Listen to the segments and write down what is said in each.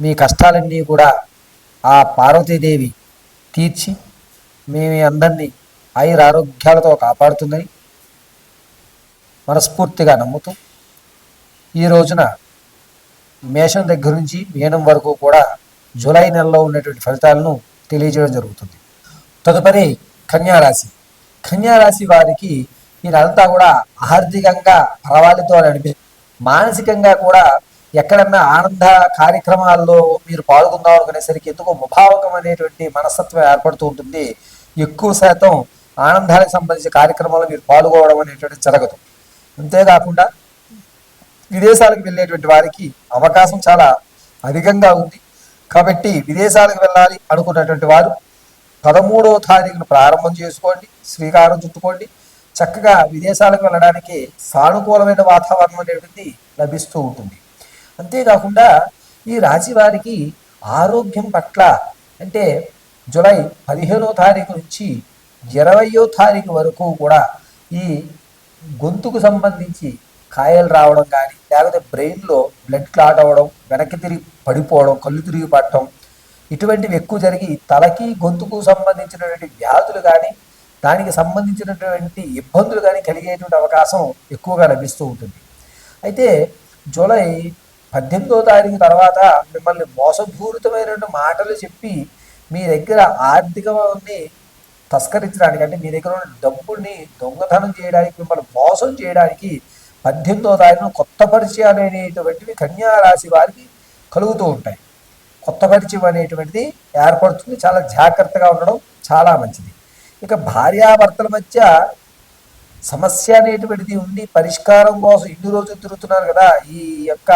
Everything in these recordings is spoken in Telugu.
మీ కష్టాలన్నీ కూడా ఆ పార్వతీదేవి తీర్చి మీ అందరినీ ఆయుర ఆరోగ్యాలతో కాపాడుతుందని మనస్ఫూర్తిగా నమ్ముతూ ఈ రోజున మేషం దగ్గర నుంచి మీనం వరకు కూడా జూలై నెలలో ఉన్నటువంటి ఫలితాలను తెలియజేయడం జరుగుతుంది. తదుపరి కన్యారాశి. కన్యారాశి వారికి మీరంతా కూడా ఆర్థికంగా పర్వాలితో అని అనిపి మానసికంగా కూడా ఎక్కడన్నా ఆనంద కార్యక్రమాల్లో మీరు పాల్గొందాం అనుకునేసరికి ఎందుకో ముభావకం అనేటువంటి మనస్తత్వం ఏర్పడుతూ ఉంటుంది. ఎక్కువ శాతం ఆనందానికి సంబంధించిన కార్యక్రమాల్లో మీరు పాల్గొనడం అనేటువంటి జరగదు. అంతేకాకుండా విదేశాలకు వెళ్ళేటువంటి వారికి అవకాశం చాలా అధికంగా ఉంది. కాబట్టి విదేశాలకు వెళ్ళాలి అనుకున్నటువంటి వారు పదమూడవ తారీఖును ప్రారంభం చేసుకోండి శ్రీకారం చుట్టుకోండి. చక్కగా విదేశాలకు వెళ్ళడానికి సానుకూలమైన వాతావరణం అనేటువంటి లభిస్తూ ఉంటుంది. అంతేకాకుండా ఈ రాశి వారికి ఆరోగ్యం పట్ల అంటే జులై పదిహేనో తారీఖు నుంచి ఇరవయో తారీఖు వరకు కూడా ఈ గొంతుకు సంబంధించి కాయలు రావడం కానీ లేకపోతే బ్రెయిన్లో బ్లడ్ క్లాట్ అవ్వడం వెనక్కి తిరిగి పడిపోవడం కళ్ళు తిరిగి పట్టడం ఇటువంటివి ఎక్కువ జరిగి తలకి గొంతుకు సంబంధించినటువంటి వ్యాధులు కానీ దానికి సంబంధించినటువంటి ఇబ్బందులు కానీ కలిగేటువంటి అవకాశం ఎక్కువగా లభిస్తూ ఉంటుంది. అయితే జూలై పద్దెనిమిదో తారీఖు తర్వాత మిమ్మల్ని మోసపూరితమైనటువంటి మాటలు చెప్పి మీ దగ్గర ఆర్థికని తస్కరించడానికి అంటే మీ దగ్గర ఉన్న డబ్బుల్ని దొంగతనం చేయడానికి మిమ్మల్ని మోసం చేయడానికి పద్దెనిమిదో తారీఖున కొత్త పరిచయాలు అనేటువంటివి కన్యారాశి వారికి కలుగుతూ ఉంటాయి. కొత్త పరిచయం అనేటువంటిది ఏర్పడుతుంది. చాలా జాగ్రత్తగా ఉండడం చాలా మంచిది. ఇక భార్యాభర్తల మధ్య సమస్య అనేటువంటిది ఉండి పరిష్కారం కోసం ఇన్ని రోజులు తిరుగుతున్నారు కదా ఈ యొక్క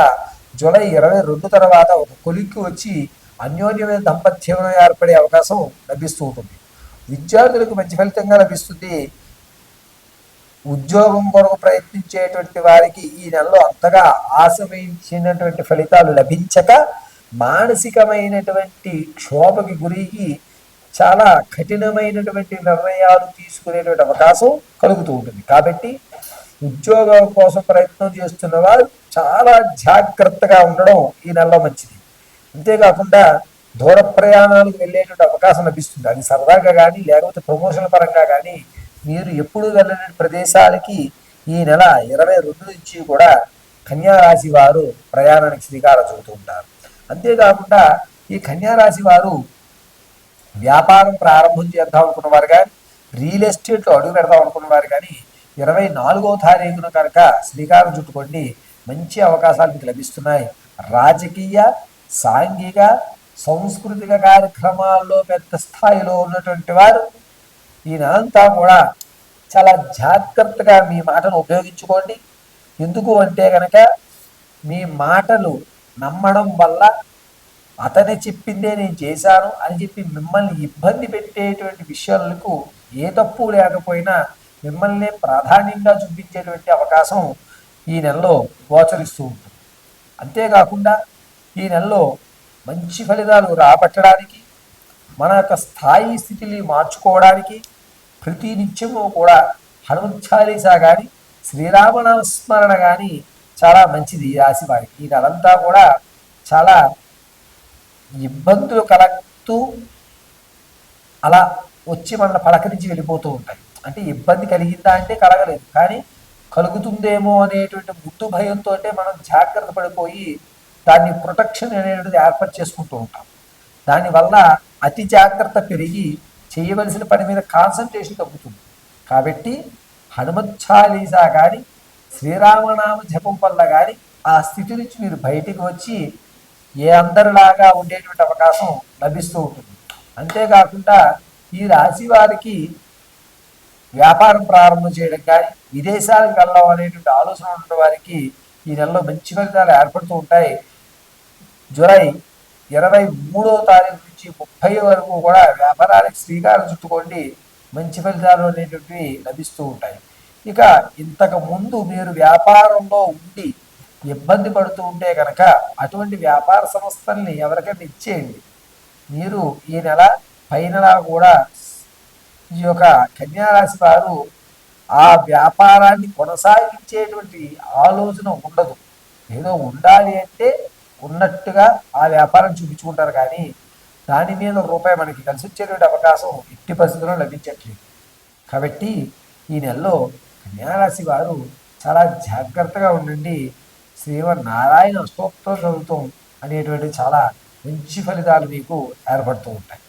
జూలై ఇరవై రెండు తర్వాత ఒక కొలిక్కి వచ్చి అన్యోన్యమైన దంపత్యంలో ఏర్పడే అవకాశం లభిస్తూ ఉంటుంది. విద్యార్థులకు మంచి ఫలితంగా లభిస్తుంది. ఉద్యోగం కొరకు ప్రయత్నించేటువంటి వారికి ఈ నెలలో అంతగా ఆశమించినటువంటి ఫలితాలు లభించక మానసికమైనటువంటి క్షోభకి గురికి చాలా కఠినమైనటువంటి నిర్ణయాలు తీసుకునేటువంటి అవకాశం కలుగుతూ ఉంటుంది. కాబట్టి ఉద్యోగం కోసం ప్రయత్నం చేస్తున్న వారు చాలా జాగ్రత్తగా ఉండడం ఈ నెలలో మంచిది. అంతేకాకుండా దూర ప్రయాణాలకు వెళ్ళేటువంటి అవకాశం లభిస్తుంది. అది సరదాగా కానీ లేకపోతే ప్రమోషన్ పరంగా కానీ మీరు ఎప్పుడు వెళ్ళని ప్రదేశాలకి ఈ నెల ఇరవై రెండు నుంచి కూడా కన్యా రాశి వారు ప్రయాణానికి శ్రీకారం చూపుతూ ఉంటారు. అంతేకాకుండా ఈ కన్యా రాశి వారు వ్యాపారం ప్రారంభం చేద్దాం అనుకున్నవారు కానీ రియల్ ఎస్టేట్లో అడుగు పెడదాం అనుకున్నవారు కానీ ఇరవై నాలుగో తారీఖున కనుక శ్రీకారం చుట్టుకోండి. మంచి అవకాశాలు మీకు లభిస్తున్నాయి. రాజకీయ సాంఘిక సాంస్కృతిక కార్యక్రమాల్లో పెద్ద స్థాయిలో ఉన్నటువంటి వారు ఈయనంతా కూడా చాలా జాగ్రత్తగా మీ మాటను ఉపయోగించుకోండి. ఎందుకు అంటే కనుక మీ మాటలు నమ్మడం వల్ల అతనే చెప్పిందే నేను చేశాను అని చెప్పి మిమ్మల్ని ఇబ్బంది పెట్టేటువంటి విషయాలకు ఏ తప్పు లేకపోయినా మిమ్మల్ని ప్రాధాన్యంగా చూపించేటువంటి అవకాశం ఈ నెలలో గోచరిస్తూ ఉంటుంది. అంతేకాకుండా ఈ నెలలో మంచి ఫలితాలు రాబట్టడానికి మన యొక్క స్థాయి స్థితిని మార్చుకోవడానికి ప్రతి నిత్యము కూడా హనుమత్ చాలీసా కానీ శ్రీరామనామస్మరణ కానీ చాలా మంచిది ఈ రాశి వారికి. ఈ నెలంతా కూడా చాలా ఇబ్బందులు కలుగుతూ అలా వచ్చి మన పలకరించి వెళ్ళిపోతూ ఉంటాయి. అంటే ఇబ్బంది కలిగిందా అంటే కలగలేదు. కానీ కలుగుతుందేమో అనేటువంటి ముట్టు భయంతో మనం జాగ్రత్త పడిపోయి దాన్ని ప్రొటెక్షన్ అనేటువంటిది ఏర్పాటు చేసుకుంటూ ఉంటాం. దానివల్ల అతి జాగ్రత్త పెరిగి చేయవలసిన పని మీద కాన్సన్ట్రేషన్ తగ్గుతుంది. కాబట్టి హనుమత్ చాలీసా కానీ శ్రీరామనామ జపం వల్ల కానీ ఆ స్థితి నుంచి మీరు బయటికి వచ్చి ఏ అందరిలాగా ఉండేటువంటి అవకాశం లభిస్తూ ఉంటుంది. అంతేకాకుండా ఈ రాశి వారికి వ్యాపారం ప్రారంభం చేయడం కానీ విదేశాలకు వెళ్ళడం అనేటువంటి ఆలోచన ఉన్న వారికి ఈ నెలలో మంచి ఫలితాలు ఏర్పడుతూ ఉంటాయి. జూలై ఇరవై మూడో తారీఖు నుంచి ముప్పై వరకు కూడా వ్యాపారానికి శ్రీకారం చుట్టుకోండి. మంచి ఫలితాలు అనేటువంటివి లభిస్తూ ఉంటాయి. ఇక ఇంతకు ముందు మీరు వ్యాపారంలో ఉండి ఇబ్బంది పడుతూ ఉంటే కనుక అటువంటి వ్యాపార సంస్థల్ని ఎవరికైనా ఇచ్చేయండి. మీరు ఈ నెల పై నెల కూడా ఈ యొక్క కన్యారాశి వారు ఆ వ్యాపారాన్ని కొనసాగించేటువంటి ఆలోచన ఉండదు. ఏదో ఉండాలి అంటే ఉన్నట్టుగా ఆ వ్యాపారం చూపించుకుంటారు కానీ దాని మీద రూపాయి మనకి కలిసి వచ్చేటువంటి అవకాశం ఎట్టి పరిస్థితుల్లో లభించట్లేదు. కాబట్టి ఈ నెలలో కన్యారాశి వారు చాలా జాగ్రత్తగా ఉండండి. శ్రీమన్నారాయణ స్తోత్రం చదువుతాం అనేటువంటి చాలా మంచి ఫలితాలు మీకు ఏర్పడుతూ ఉంటాయి.